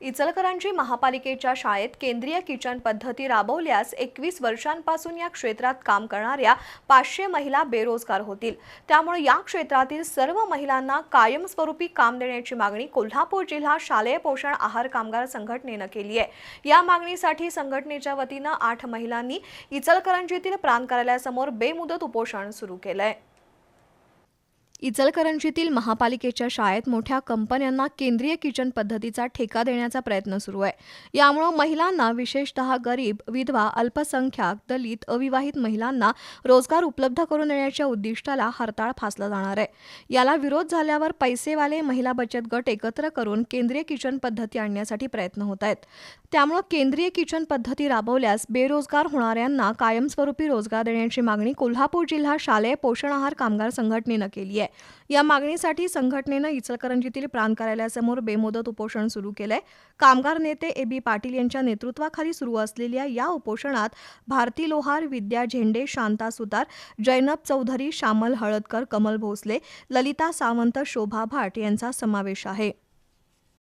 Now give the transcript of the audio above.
इचलकरंजी महापालिकेच्या शाळेत केंद्रीय किचन पद्धती राबवल्यास एकवीस वर्षांपासून या क्षेत्रात काम करणाऱ्या पाचशे महिला बेरोजगार होतील. त्यामुळे या क्षेत्रातील सर्व महिलांना कायमस्वरूपी काम देण्याची मागणी कोल्हापूर जिल्हा शालेय पोषण आहार कामगार संघटनेनं केली आहे. या मागणीसाठी संघटनेच्या वतीनं आठ महिलांनी इचलकरंजीतील प्रांत कार्यालयासमोर बेमुदत उपोषण सुरू केलं आहे इचलकरंजीतील महापालिकेच्या शाळेत मोठ्या कंपन्यांना केंद्रीय किचन पद्धतीचा ठेका देण्याचा प्रयत्न सुरू आहे. यामुळं महिलांना विशेषतः गरीब विधवा अल्पसंख्याक दलित अविवाहित महिलांना रोजगार उपलब्ध करून देण्याच्या उद्दिष्टाला हरताळ फासला जाणार आहे. याला विरोध झाल्यावर पैसेवाले महिला बचत गट एकत्र करून केंद्रीय किचन पद्धती आणण्यासाठी प्रयत्न होत आहेत. त्यामुळं केंद्रीय किचन पद्धती राबवल्यास बेरोजगार होणाऱ्यांना कायमस्वरूपी रोजगार देण्याची मागणी कोल्हापूर जिल्हा शालेय पोषण आहार कामगार संघटनेनं केली आहे. आहे. या मागणीसाठी संघटनेनं इचलकरंजीतील प्रांत कार्यालयासमोर बेमुदत उपोषण सुरू केलंय. कामगार नेते ए बी पाटील यांच्या नेतृत्वाखाली सुरू असलेल्या या उपोषणात भारती लोहार विद्या झेंडे शांता सुतार जैनब चौधरी श्यामल हळदकर कमल भोसले ललिता सावंत शोभा भाट यांचा समावेश आहे.